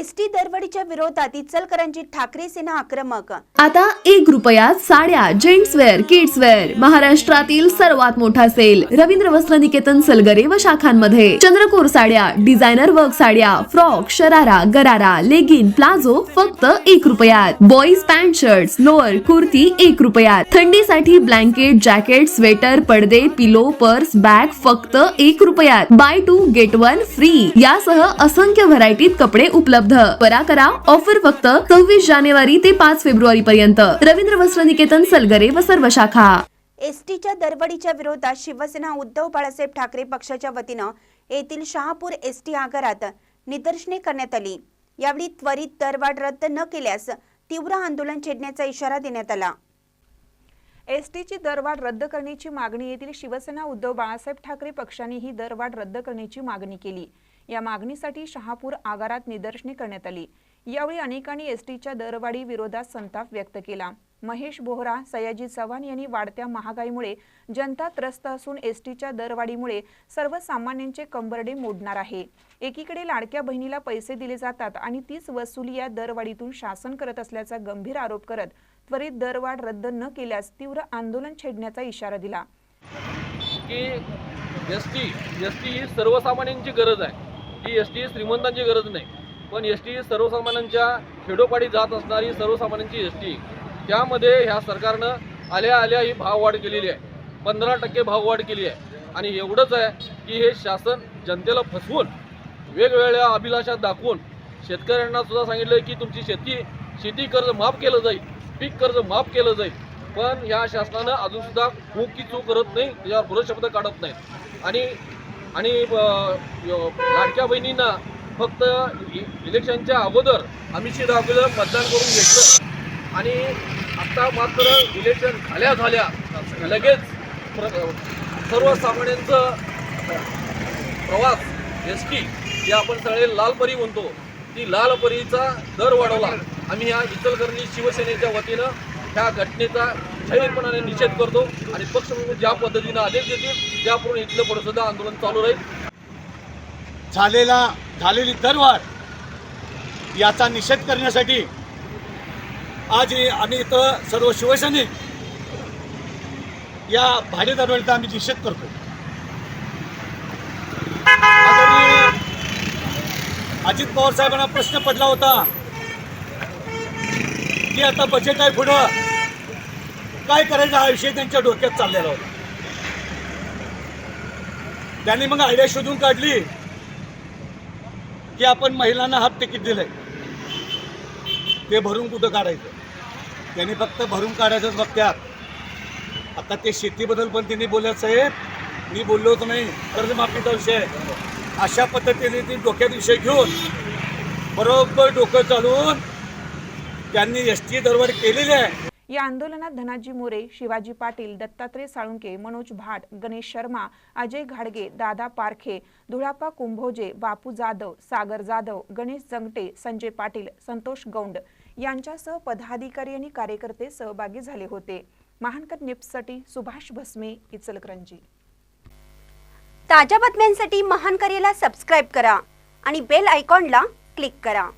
ST दरवाढीच्या विरोधात इचलकरंजी ठाकरे सेना आक्रमक. आता एक रुपयात साड्या जेंट्स वेअर किड्स वेअर. महाराष्ट्रातील सर्वात मोठा सेल रवींद्र वस्त्र निकेतन सलगरे व शाखांमध्ये. चंद्रकोर साड्या डिझायनर वर्क साड्या frock sharara gharara legging palazzo फक्त एक रुपयात. Boys pant shirt lower kurti एक रुपयात. थंडीसाठी ब्लँकेट जॅकेट स्वेटर पडदे पिलो पर्स बॅग फक्त एक रुपयात. Buy two get one free. यासह असंख्य व्हरायटीत कपडे उपलब्ध परा करा. ऑफर फक्त सव्वीस जानेवारी ते पाच फेब्रुवारी पर्यंत. रवींद्र वस्त्र निकेतन सलगरे व सर्व शाखा. एसटीच्या दरवाढीच्या विरोधात शिवसेना उद्धव बाळासाहेब ठाकरे पक्षाच्या वतीनं येथील शहापूर एसटी आगारात निदर्शने करण्यात आली. यावेळी त्वरित दरवाढ रद्द न केल्यास तीव्र आंदोलन छेडण्याचा इशारा देण्यात आला. एसटीची दरवाढ रद्द करण्याची मागणी येथील शिवसेना उद्धव बाळासाहेब ठाकरे पक्षाने ही दरवाढ रद्द करण्याची मागणी केली. या मागणीसाठी शहापूर आगारात निदर्शने करण्यात आली. यावेळी अनेकांनी एसटीच्या दरवाढी विरोधात संताप व्यक्त केला. महेश बोहरा सयाजी चव्हाण यांनी वाढत्या महागाईमुळे जनता त्रस्त असून एसटीच्या दरवाढीमुळे सर्वसामान्यांचे कंबरडे मोडणार आहे. एकीकडे लाडक्या बहिणीला पैसे दिले जातात आणि तीच वसुली या दरवाढीतून शासन करत असल्याचा गंभीर आरोप करत त्वरित दरवाढ रद्द न केल्यास तीव्र आंदोलन छेडण्याचा इशारा दिला. की एस टी एस टी ही सर्वसामान्यांची गरज आहे. ही एस टी श्रीमंतांची गरज नाही. पण एस टी सर्वसामान्यांच्या खेडोपाडी जात असणारी सर्वसामान्यांची एस टी त्यामध्ये ह्या सरकारनं आल्या आल्या ही भाववाढ केलेली आहे. पंधरा टक्के भाववाढ केली आहे. आणि एवढंच आहे की हे शासन जनतेला फसवून वेगवेगळ्या अभिलाषा दाखवून शेतकऱ्यांना सुद्धा सांगितलं की तुमची शेती शेती कर्ज माफ केलं जाईल पीक कर्ज माफ केलं जाईल. पण ह्या शासनानं अजूनसुद्धा खूप की चूक करत नाही त्याच्यावर पुरशब्द शब्द काढत नाहीत आणि आणि लाडक्या बहिणींना फक्त इलेक्शनच्या अगोदर आम्ही शि दाखवलं मतदान करून घेतलं. आणि आता मात्र इलेक्शन झाल्या झाल्या लगेच प्र- सर्वसामान्यांचं प्रवास एस टी जे आपण सगळे लालपरी म्हणतो ती लाल परीचा दर वाढवला. आम्ही ह्या इचलकरणी शिवसेनेच्या वतीनं ह्या घटनेचा जाहीरपणाने निषेध करतो आणि पक्षप्रमुख म्हणजे ज्या पद्धतीनं आदेश देतील त्याप्रमाणे इथलं पुढे सुद्धा आंदोलन चालू राहील. झालेला झालेली दरवाढ याचा निषेध करण्यासाठी आज आम्ही इथं सर्व शिवसैनिक या भाडे दरवाढीचा आम्ही निषेध करतो. अजित पवार साहेबांना प्रश्न पडला होता की आता बजेट आहे पुढं. काय करायचं हा विषय त्यांच्या डोक्यात चाललेला होता. त्यांनी मग आयडिया शोधून काढली की आपण महिलांना हाफ तिकीट दिलंय. ते भरून कुठं काढायचं? त्यांनी फक्त भरून काढायचंच बघत्यात. आता ते शेतीबद्दल पण त्यांनी बोलत साहेब मी बोललो होतो नाही कर्जमाफीचा विषय. अशा पद्धतीने ती डोक्यात विषय घेऊन बरोबर डोकं चालून त्यांनी एस टी दरवाढ केलेली आहे. या आंदोलनात धनाजी मोरे शिवाजी पाटील दत्तात्रय साळुंके मनोज भाट गणेश शर्मा अजय घाडगे दादा पारखे धुळापा कुंभोजे बापू जाधव सागर जाधव गणेश जंगटे संजय पाटील संतोष गौंड यांच्यासह पदाधिकारी आणि कार्यकर्ते सहभागी झाले होते. महानकर निप्ससाठी सुभाष भस्मे इचलकरंजी. ताज्या बातम्यांसाठी महान करेला सबस्क्राईब करा आणि बेल आयकॉनला क्लिक करा.